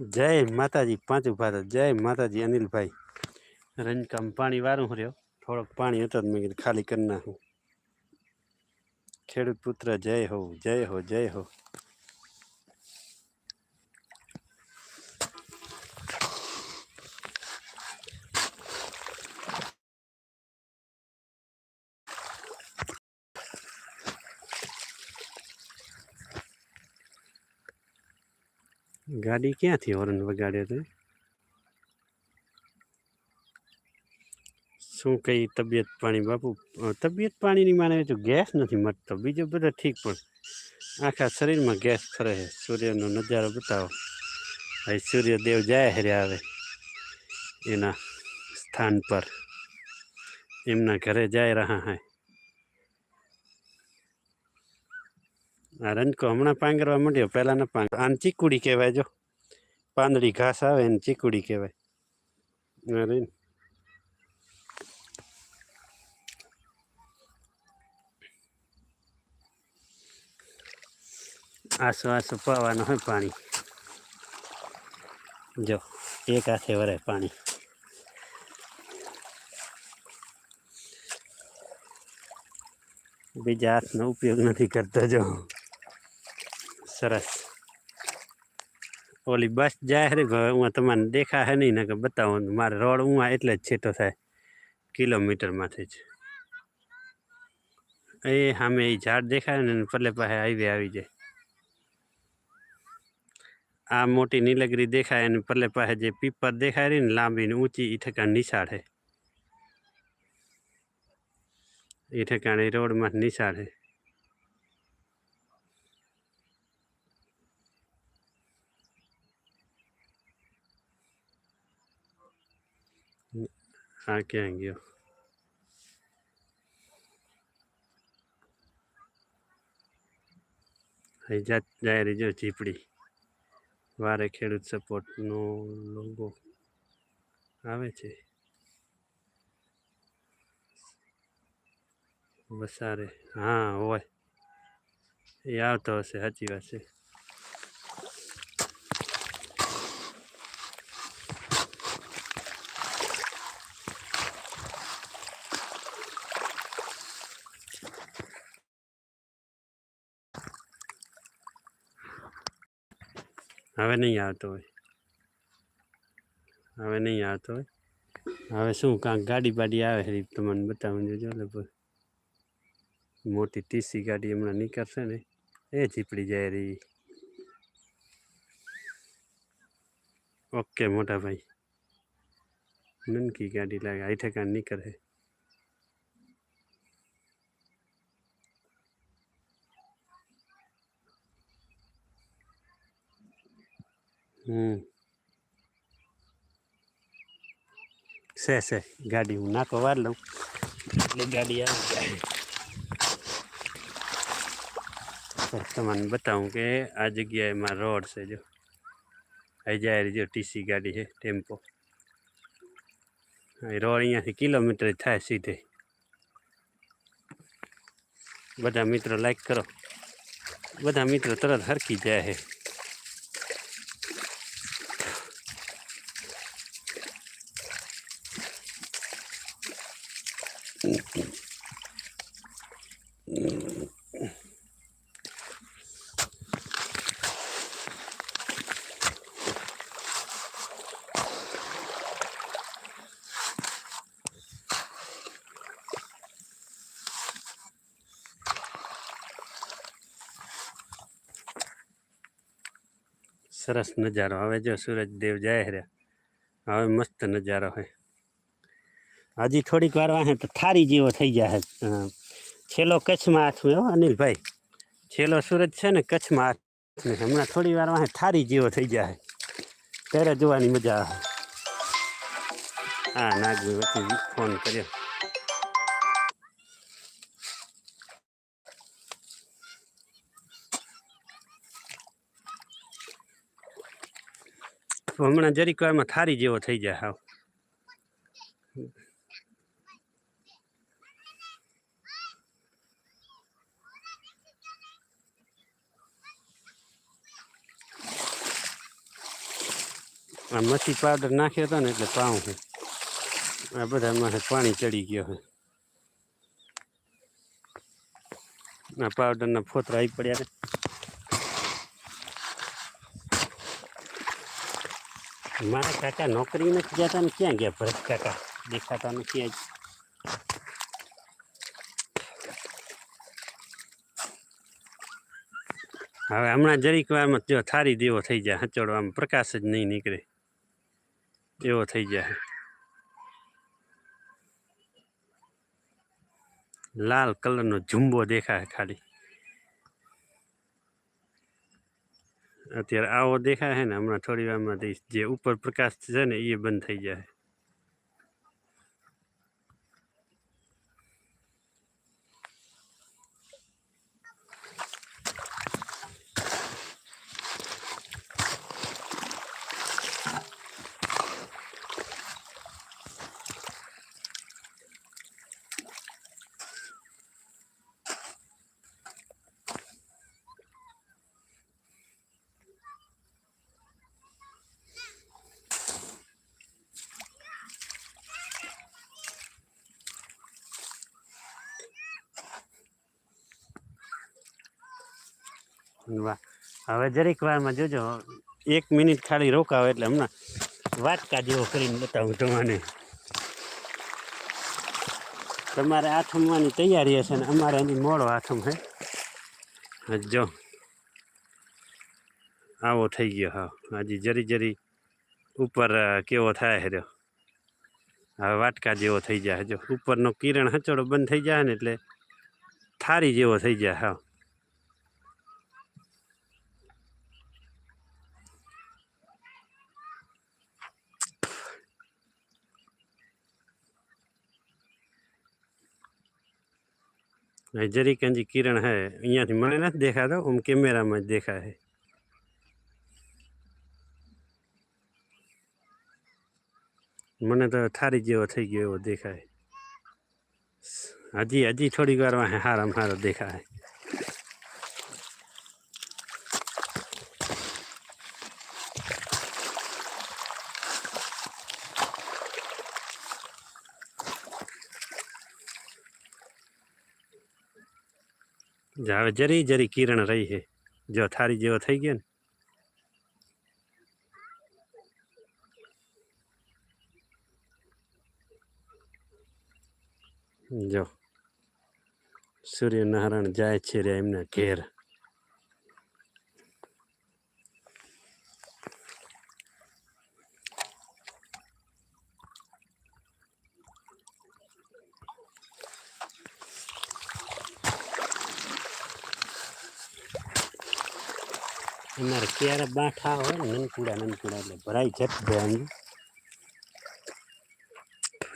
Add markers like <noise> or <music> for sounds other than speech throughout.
જય માતાજી, પાંચું ભારત જય માતાજી અનિલભાઈ. રંજકામ પાણી વારું રહ્યો. થોડોક પાણી હતો મેં કીધું ખાલી કરી નાખું. ખેડૂત પુત્ર, જય હો જય હો જય હો. ગાડી ક્યાંથી હોર્ન વગાડે તો? શું કઈ તબિયત પાણી બાપુ? તબિયત પાણીની માને તો ગેસ નથી મટતો. બીજો બધો ઠીક પણ આખા શરીરમાં ગેસ ફરે છે. સૂર્યનો નજારો બતાવો. ભાઈ, સૂર્યદેવ જાય હરે આવે એના સ્થાન પર. એમના ઘરે જાય રહ્યા હે. આ રંજકો હમણાં પાંગરવા માંડ્યો. પહેલાં ન પાંગ આન ચીકુડી કહેવાય જો. પાંદડી ઘાસ આવે એને ચીકુડી કહેવાય અરે આસો આસો પાવાનું હોય પાણી જો એક હાથે વરે પાણી બીજા હાથનો ઉપયોગ નથી કરતો જો સરસ ઓલી બસ જાય રે હું તમને દેખાશે નહીં ને કે બતાવો. મારે રોડ હું એટલે જ છેટો થાય. કિલોમીટરમાંથી જ. એ સામે એ ઝાડ દેખાય ને પલે પાસે હાઈવે આવી જાય. આ મોટી નીલગીરી દેખાય અને પલ્લે પાસે જે પીપર દેખાય રહી ને, લાંબી ને ઊંચી એ ઠેકાણ નિશાળ છે એ ઠેકાણે રોડમાં નિશાળ આ ક્યાં ગયો અહીં જાત જાય રહી ચીપડી વારે ખેડૂત સપોર્ટનો લોગો આવે છે વસારે હા હોય એ આવતો હશે સાચી વાત છે હવે નહીં આવતો હોય. હવે નહીં આવતો હોય. હવે શું કાંક ગાડી બાડી આવે છે તમને બતાવું જોજો લગભગ. મોટી ટીસી ગાડી હમણાં નીકળશે ને, એ ચીપડી જાય રહી ઓકે મોટા ભાઈ. નનકી ગાડી લાગે આઈ ઠેકાણ નીકળે. છે છે ગાડી હું નાખો વાર લઉં એટલે ગાડી આવી જાય તો તમને બતાવું કે આ જગ્યાએ માં રોડ છે જો અહીં જાય રહી જો ટીસી ગાડી છે ટેમ્પો અહીં રોડ અહીંયાથી કિલોમીટર જ થાય સીધે બધા મિત્રો લાઈક કરો બધા મિત્રો તરત હરકી જાય છે સરસ નજારો. હવે જો સૂરજ દેવ જાય રહ્યા હવે મસ્ત નજારો હોય હજી થોડીક વાર વાહે તો થારી જેવો થઈ જાય છેલ્લો કચ્છમાં હાથમાં એવો અનિલભાઈ. છેલ્લો સૂરજ છે ને, કચ્છમાં હાથમાં હમણાં થોડી વાર વાહે થારી જેવો થઈ જાય ત્યારે જોવાની મજા આવે. હા નાગભાઈ ફોન કર્યો. હમણાં જરીક એમાં થારી જેવો થઈ જાય હાવ. આ મચ્છી પાવડર નાખ્યો હતો ને એટલે પાઉં છે. આ બધામાં પાણી ચડી ગયો છે. આ પાવડરના ફોતરા આવી પડ્યા મારા કાકા નોકરી નથી જતા ને ક્યાં ગયા ભરત કાકા? દેખાતા નથી આજ. હવે હમણાં જરીક વારમાં જો થારી દેવો થઈ જાય, હચોડવામાં પ્રકાશ જ નહીં નીકળે. એવો થઈ જાય. લાલ કલરનો ઝુંબો દેખાય ખાલી. અત્યારે આવો દેખાય છે ને હમણાં થોડી વારમાં જે ઉપર પ્રકાશ છે ને એ બંધ થઈ જાય. વાહ. હવે જરીક વારમાં જોજો, એક મિનિટ ખાલી રોકાવે એટલે હમણાં વાટકા જેવો કરીને બતાવું તમને. તમારે આથમવાની તૈયારી હશે ને અમારે એની મોડો આથમ છે જો. આવો થઈ ગયો, હા. હજી જરી જરી ઉપર કેવો થાય રહ્યો? હવે વાટકા જેવો થઈ જાય, જો. ઉપરનો કિરણ હચોડો બંધ થઈ જાય ને એટલે થારી જેવો થઈ જાય, હા. હવે કંજી કિરણ હે અહીંયાથી મને નથી દેખાતો આમ કેમેરામાં જ દેખાય છે મને તો થારી જેવો થઈ ગયો એવો દેખાય હજી હજી થોડીક વારમાં હારામાં હારો દેખાય હવે જરી જરી કિરણ રહી છે. જો થારી જેવો થઈ ગયો ને. જો. સૂર્યનારાયણ જાય છે રે એમના ઘેર. અમારે ક્યારે બાંઠા હોય નનકુડા નનકુડા એટલે ભરાઈ જત જાય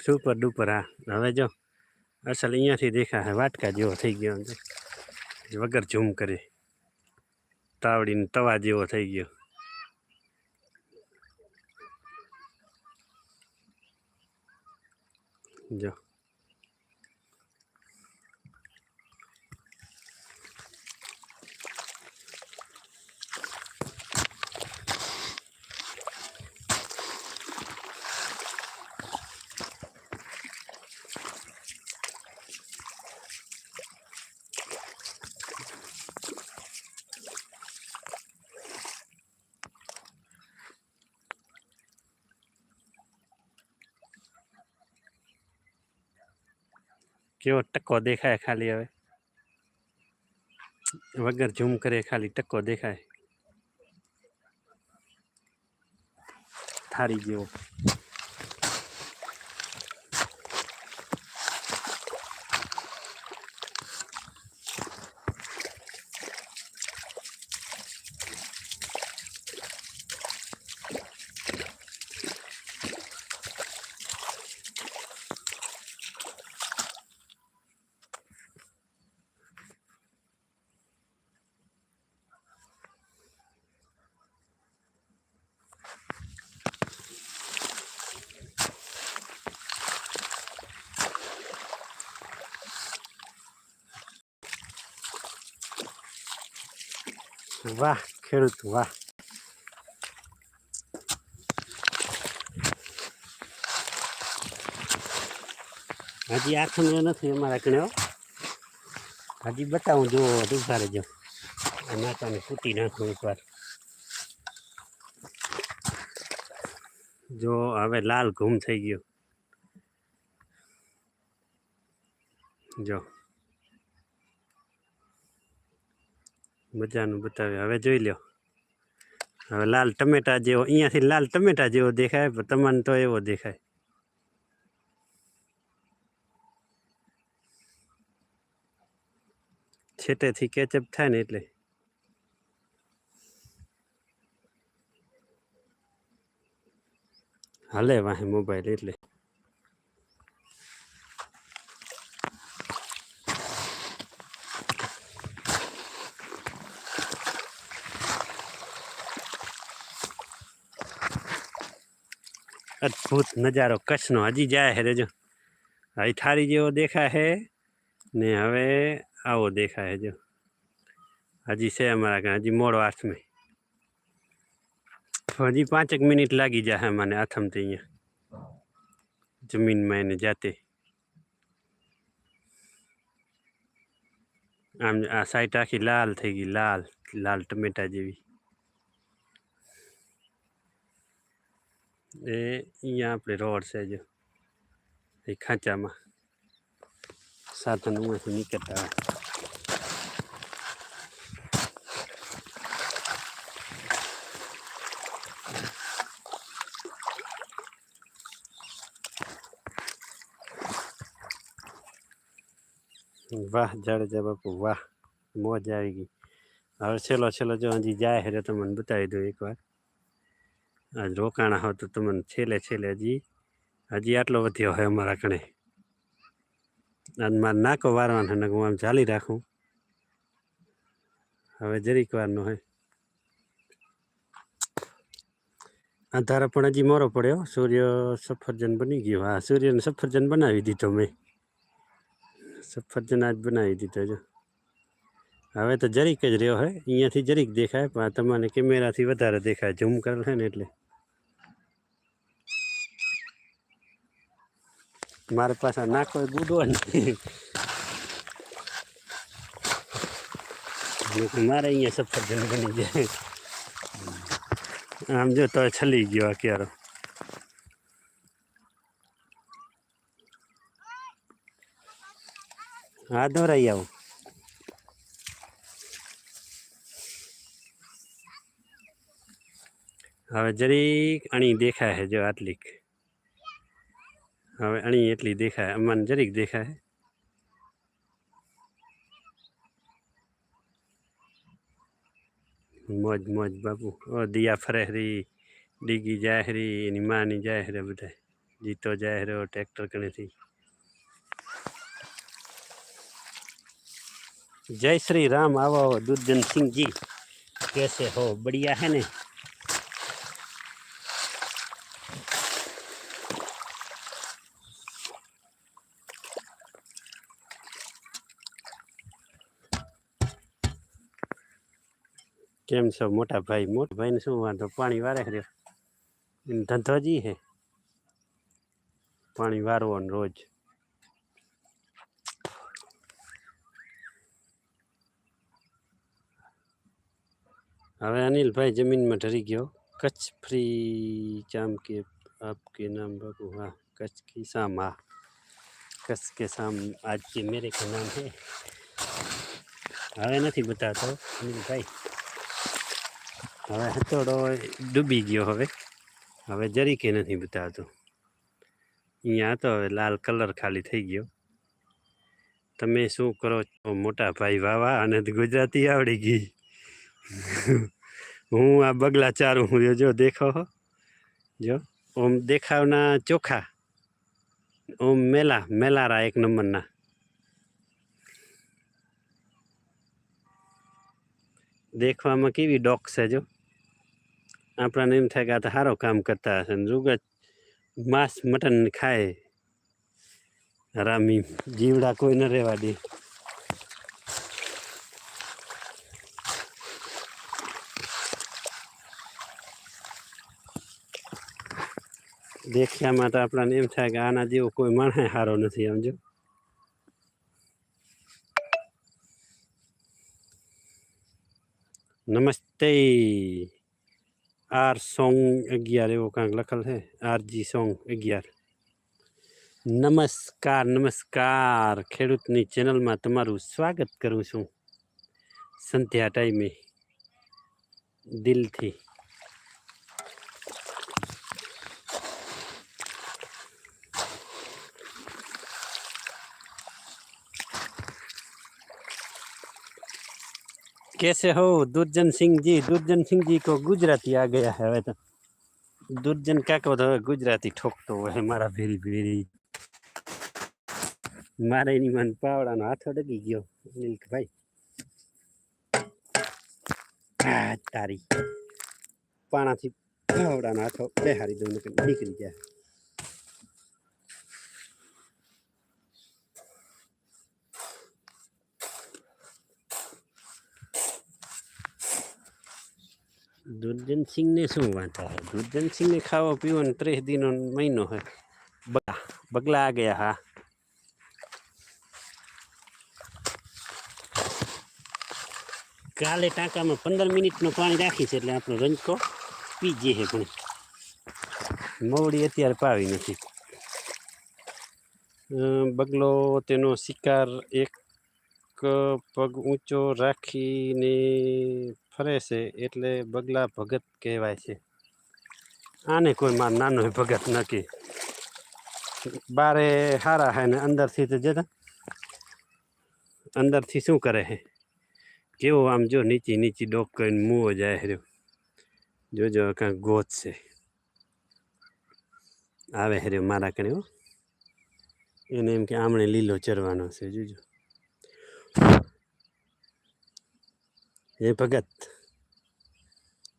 સુપર ડુપર હા હવે જો અસલ અહીંયાથી દેખાય વાટકા જેવો થઈ ગયો વગર ઝૂમ કરે. તાવડીને તવા જેવો થઈ ગયો. જો. કેવો ટકો દેખાય ખાલી હવે. વગર ઝૂમ કરે ખાલી ટકો દેખાય. થારી જેવો. વાહ ખેડૂત વાહ હજી આખું નથી અમારા કણ્યો હજી બતાવું, જુઓ દુખાર જો આ માતાને કૂટી નાખું એકવાર. જો હવે લાલ ઘૂમ થઈ ગયો. જો મજાનું બતાવે. હવે જોઈ લ્યો. હવે લાલ ટમેટા જેવો, અહીંયાથી લાલ ટમેટા જેવો દેખાય, પણ તમને તો એવો દેખાય. છેટેથી કેચઅપ થાય ને એટલે. હાલે વાહે મોબાઈલ એટલે. અદ્ભુત નજારો કચ્છનો હજી જાય હે રેજો અહીં થારી જેવો દેખાય હે ને હવે આવો દેખાય હે જો હજી છે અમારા કાંઈ હજી મોડો હાથમાં હજી પાંચેક મિનિટ લાગી જાય મને આથમતે અહીંયા જમીનમાં એને જાતે આમ આ સાઈડ આખી લાલ થઈ ગઈ લાલ લાલ ટમેટા જેવી એ અહીંયા આપણે રોડ છે જો. એ ખાંચામાં. સાધન ઉમેથી નીકળતા વાહ જાડેજા બાપુ, વાહ. મોજ આવી ગઈ. હવે છેલ્લો છેલ્લો જો હજી જાય એટલે તમને બતાવી દઉં એકવાર. આજ રોકાણા હો તો તમને છેલ્લે છેલ્લે હજી હજી આટલો વધ્યો હોય અમારા કણે. આજ મારે નાકો વારવાનો ને હું આમ ચાલી રાખું. હવે જરીક વારનો હોય અંધારા પણ હજી મોરો પડ્યો. સૂર્ય સફરજન બની ગયો. હા, સૂર્યને સફરજન બનાવી દીધો મેં. સફરજન આજ બનાવી દીધો જો. હવે તો જરીક જ રહ્યો હોય અહીંયાથી જરીક દેખાય, પણ તમને કેમેરાથી વધારે દેખાય. ઝૂમ કરેલ છે ને એટલે. મારે પાસે નાખો ગુડો નથી મારે અહીંયા સફરજન બની જાય. આમ જો તો છલી ગયો આ હા, દોરાઈ આવું. હવે જરીક અણી દેખાય છે જો આટલીક. હવે અણી એટલી દેખાય અમને જરીક દેખાય. મોજ મોજ બાપુ. ઓ, દિયા ફરેહરી ડીગી જાહેરી એની માની જાહેરે બધા જીતો જાહેરો ટ્રેક્ટર કણેથી. જય શ્રી રામ, આવો દુર્જન સિંહજી કેસે હો બઢિયા હે ને? કેમ છો મોટા ભાઈ મોટા ભાઈને શું વાંધો પાણી વારે રહ્યો એનો ધંધો જી હે પાણી વારવાનું રોજ હવે અનિલભાઈ જમીનમાં ઢરી ગયો કચ્છ ફ્રી ચામ કે आपके नाम बाबू हाँ कच्छ की शाम हाँ कच्छ के शाम आज के मेरे का नाम है હવે નથી બતાવતો અનિલભાઈ હવે હથોડો ડૂબી ગયો હવે. હવે જરીકે નથી બતાવતો. અહીંયા તો હવે લાલ કલર ખાલી થઈ ગયો. તમે શું કરો છો, મોટા ભાઈ વાવા? અને ગુજરાતી આવડી ગઈ. હું આ બગલા ચારું, હું જો દેખો. જો, ઓમ દેખાવના ચોખા. ઓમ મેલા, મેલારા એક નંબરના. દેખવામાં કેવી ડોક છે, જો. આપણાને એમ થાય કે આ તો સારો કામ કરતા હશે ને જુગ જ માંસ મટન ખાય હરામી જીવડા કોઈ ન રહેવા દે દેખ્યામાં તો આપણને એમ થાય કે આના જેવો કોઈ માણસ સારો નથી સમજો નમસ્તે આર સોંગ અગિયાર એવો કાંઈક લખેલ છે આરજી સોંગ અગિયાર નમસ્કાર નમસ્કાર ખેડૂતની ચેનલમાં તમારું સ્વાગત કરું છું સંધ્યા ટાઈમે દિલથી कैसे हो दुर्जन सिंह जी दुर्जन सिंह जी को गुजराती आ गया है હવે તો દુર્જન કાકો તો હવે ગુજરાતી ઠોકતો હોય મારા ભેરી ભેરી મારે એની મન પાવડાનો હાથો ડગી ગયો નીલકભાઈ આ તારી પાણાથી પાવડાનો હાથો બેહારી દઉં નકર નીકળી જાય દુર્જન સિંહને શું વાંધો હોય? દુર્જન સિંહને ખાવા ને ત્રીસ દિનો મહિનો હોય. બગલા બગલા આ ગયા હા. કાલે ટાંકામાં પંદર મિનિટનું પાણી રાખી છે એટલે આપણો રંજકો પી જઈએ પણ મવડી અત્યારે પાવી નથી. બગલો તેનો શિકાર એક પગ ઊંચો રાખીને ફરે છે એટલે બગલા ભગત કહેવાય છે. આને કોઈ માર નાનો ભગત નક્કી બારે હારા હે ને અંદરથી તો જતા. અંદરથી શું કરે છે કેવો આમ જો નીચી નીચી ડોક કરીને મૂવો જાય રહ્યો. જોજો કાંઈક ગોત છે. આવે હર્યો મારા કણે એને એમ કે આમણે લીલો ચરવાનો છે, જોજો. એ ભગત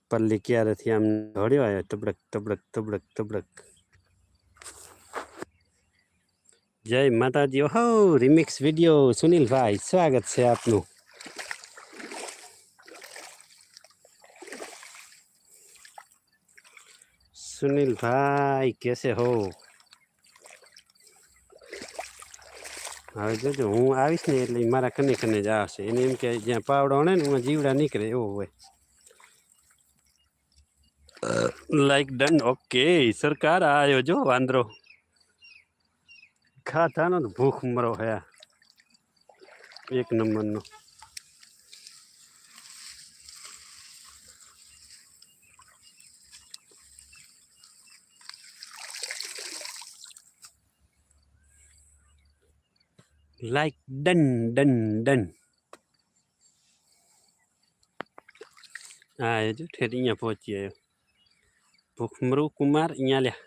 પલ્લી ક્યારેથી આમ દોડ્યો આવ્યો તબડક તબડક તબડક તબડક જય માતાજી ઓહો રિમિક્સ વીડિયો સુનિલભાઈ સ્વાગત છે આપનું સુનિલભાઈ કેસે હો હવે જોજો, હું આવીશ ને એટલે મારા કને કને જ આવશે. એને એમ કે જ્યાં પાવડો હણે ને, એમાં જીવડા નીકળે, એવો હોય. લાઈક ડન ઓકે સરકાર આવ્યો જો વાંદરો. ખાતાનો ભૂખ મરો હયા એક નંબરનો. ડન ડન ડન હા એ જો ઠેર અહીંયા પહોંચી આવ્યો ભૂખમરુ કુમાર અહીંયા લ્યા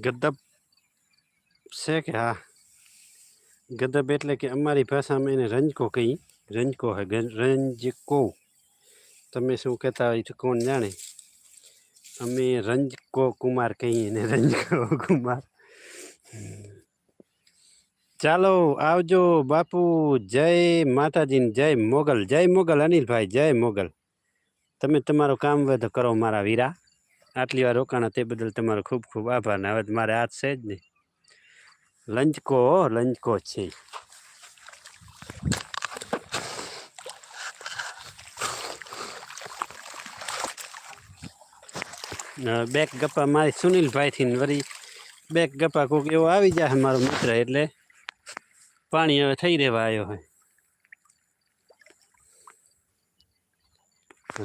ગદબ છે કે હા? ગદબ એટલે કે અમારી ભાષામાં એને રંજકો કહી રંજકો હે રંજકો. તમે શું કહેતા હોય કોણ જાણે? અમે રંજકો કુમાર કહીએ ને રંજકો <laughs> કુમાર. ચાલો, આવજો, બાપુ, જય માતાજીને જય મોગલ. જય મોગલ, અનિલભાઈ, જય મોગલ. તમે તમારું કામ વધ કરો મારા વીરા. આટલી વાર રોકાણા તે બદલ તમારો ખૂબ ખૂબ આભાર ને હવે મારે હાથ છે જ નહીં. લંચકો લંચકો છે. બેક ગપ્પા મારી સુનિલભાઈથી વળી બેક ગપ્પા કોઈક એવો આવી જાય મારો મિત્ર એટલે પાણી હવે થઈ રહેવા આવ્યો હોય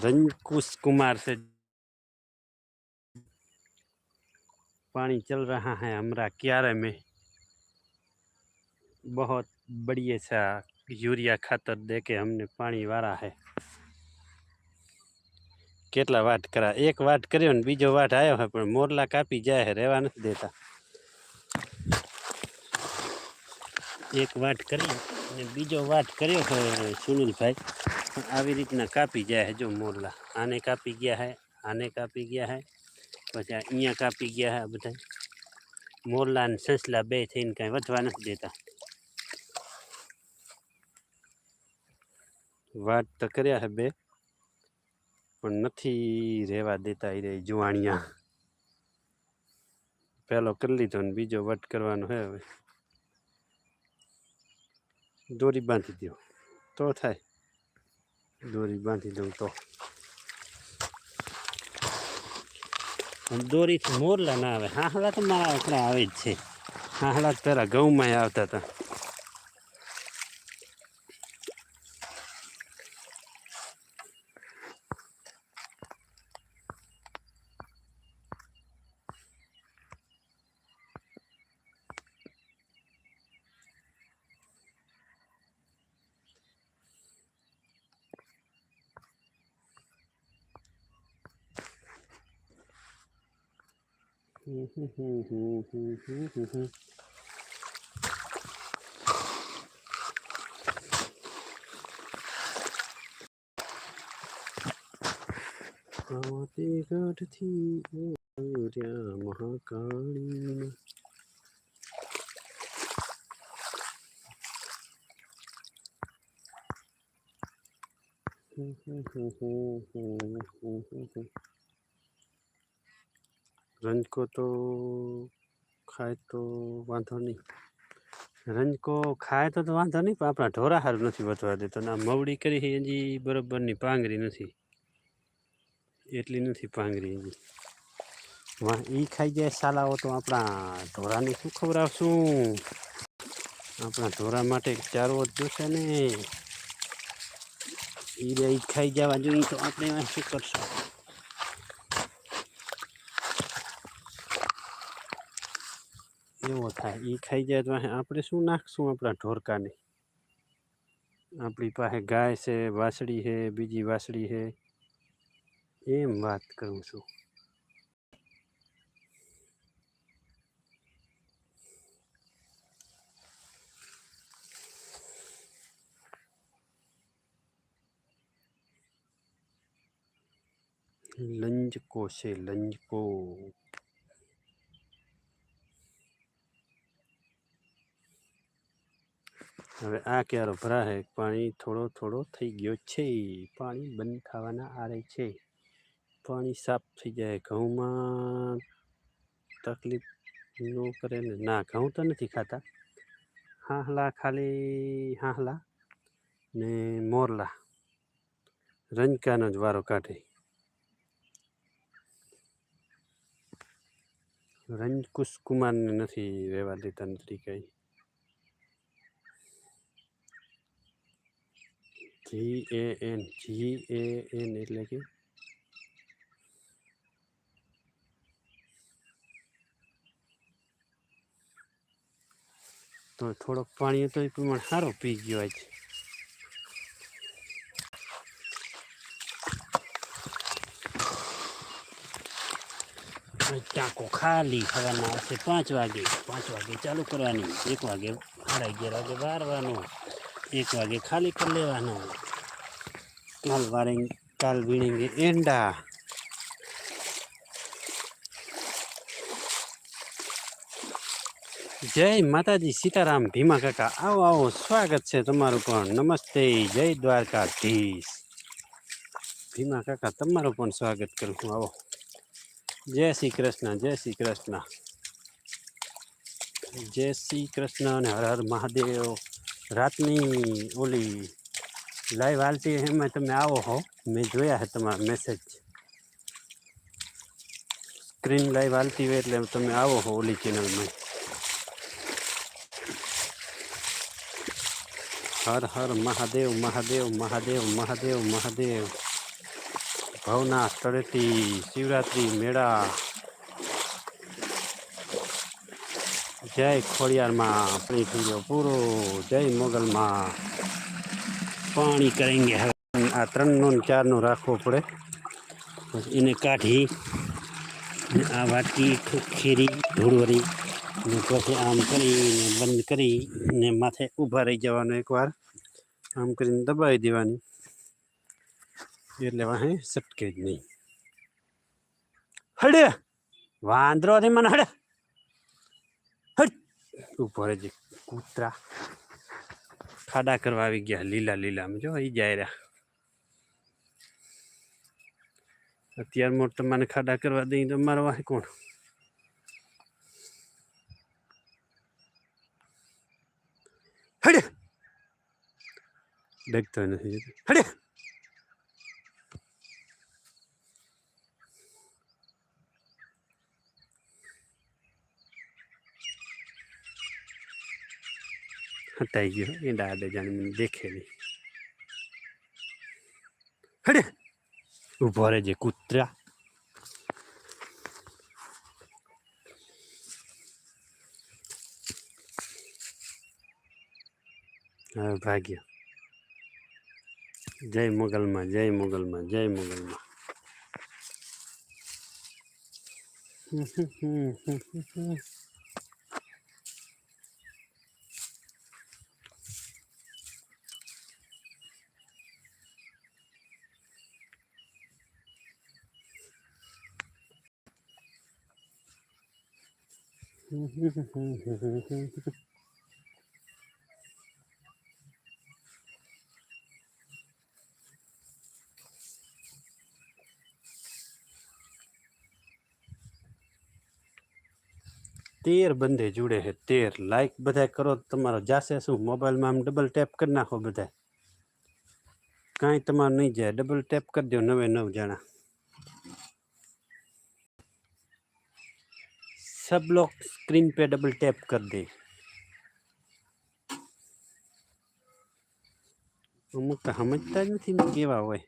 રંજકુશ કુમાર છે. पानी चल रहा है हमारा क्यारे में बहुत बढ़िया सा यूरिया खातर दे के हमने पानी वारा है કેટલા વાટ કરા એક વાટ કર્યો ને બીજો વાટ આવ્યો હોય પણ મોરલા કાપી જાય છે રહેવા નથી દેતા એક વાટ કરી અને બીજો વાટ કર્યો છે સુનિલભાઈ પણ આવી રીતના કાપી જાય છે જો મોરલા આને કાપી ગયા છે આને કાપી ગયા છે પછી અહીંયા કાપી ગયા હા બધા મોરલા અને સસલા બે થઈને કાંઈ વધવા નથી દેતા. વાત તો કર્યા હે બે, પણ નથી રહેવા દેતા એ જુવાણિયા. પહેલો કરી લીધો ને બીજો વટ કરવાનો હે હવે. દોરી બાંધી દો તો થાય. દોરી બાંધી દઉં તો પણ દોરીથી મોરલા ના આવે. હાહલા તો મારા આપણે આવે જ છે. હાહલા પહેલાં ઘઉંમાં આવતા હતા. આવતી ગઢથી આવ્યા મહાકાળી રંજકો તો ખાય તો વાંધો નહીં. રંજકો ખાય તો તો વાંધો નહીં, પણ આપણા ઢોરા હારું નથી વધવા દેતો. ને આ મવડી કરી હજી બરોબરની પાંગરી નથી. એટલી નથી પાંગરી હજી એ ખાઈ જાય સાલાઓ તો આપણા ઢોરાને શું ખવડાવશું આપણા ઢોરા માટે ચારવો જ જોશે ને. એ ખાઈ જવા જોઈએ તો આપણે શું કરશું? એવો થાય? એ ખાઈ જાય તો આપણે શું નાખશું? આપણા ઢોરકાને. આપણી પાસે ગાય છે, વાસળી છે, બીજી વાસળી છે. એમ વાત કરું છું. લંજકો છે, લંજકો. હવે આ ક્યારો ભરાય પાણી થોડો થોડો થઈ ગયો છે. પાણી બંધ થવાના આરે છે. પાણી સાફ થઈ જાય. ઘઉંમાં તકલીફ ન કરે ને. ના, ઘઉં તો નથી ખાતા. હાહલા ખાલી હાહલા ને મોરલા. રંજકાનો જ વારો કાઢે. રંજકુશ કુમારને નથી રહેવા દેતા નથી કંઈ જી A N G A N એટલે કે? તો થોડોક પાણી હતો, એ પ્રમાણે સારો પી ગયો આજે. ટાંકો ખાલી ખાવાના આવશે પાંચ વાગે પાંચ વાગે ચાલુ કરવાની, એક વાગે સાડા અગિયાર વાગે વારવાનો. એક વાગે ખાલી કરી લેવાનો કાલ વારેંગ કાલ વીણેંગે એંડા જય માતાજી સીતારામ ભીમા કાકા આવો આવો સ્વાગત છે તમારું પણ નમસ્તે જય દ્વારકાધીશ ભીમા કાકા તમારું પણ સ્વાગત કરું છું આવો જય શ્રી કૃષ્ણ જય શ્રી કૃષ્ણ જય શ્રી કૃષ્ણ અને હર હર મહાદેવ રાતની ઓલી લાઈવ હાલતી એમાં તમે આવો હો. મેં જોયા છે તમારા મેસેજ સ્ક્રીન લાઈવ હાલતી હોય એટલે તમે આવો હો ઓલી ચેનલમાં હર હર મહાદેવ મહાદેવ મહાદેવ મહાદેવ મહાદેવ. ભવના સ્થળેથી શિવરાત્રિ મેળા. જય ખોડિયારમાં આપણી પીરો પૂરો. જય મોગલમાં. પાણી કરેંગે હવે. આ ત્રણનો ને ચારનો રાખવો પડે. એને કાઢી આ વાટકી, ખીરી ધૂળવરી ને પછી આમ કરીને બંધ કરી ને માથે ઊભા રહી જવાનું એકવાર. આમ કરીને દબાવી દેવાની. એટલે વાહે સટકે જ નહીં. હડે! વાંદરો થી મને હડે! હટ રહે રહેજે. કૂતરા. ખાડા કરવા આવી ગયા. લીલા લીલા. આમ જો એ જાય રહ્યા. અત્યાર મોટ મને ખાડા કરવા દઈ તો મારવા હે કોણ? હડે! ડગતો નથી હડે! હટાઈ ગયો. એ દાદા જાણે મને દેખે નહીં. હડે. ઊભો રહેજે કૂતરા. હવે ભાગ્યો. જય મોગલમાં જય મોગલમાં જય મોગલમાં. તેર બંદે જુડે છે તેર લાઈક બધા કરો, તમારો જાશે શું? મોબાઈલમાં આમ ડબલ ટેપ કરી નાખો બધા કાંઈ તમારું નહીં જાય ડબલ ટેપ કરી દો નવે નવ જણા. सब लोग स्क्रीन पे डबल टैप कर दे અમુક તો સમજતા જ નથી ને કેવા હોય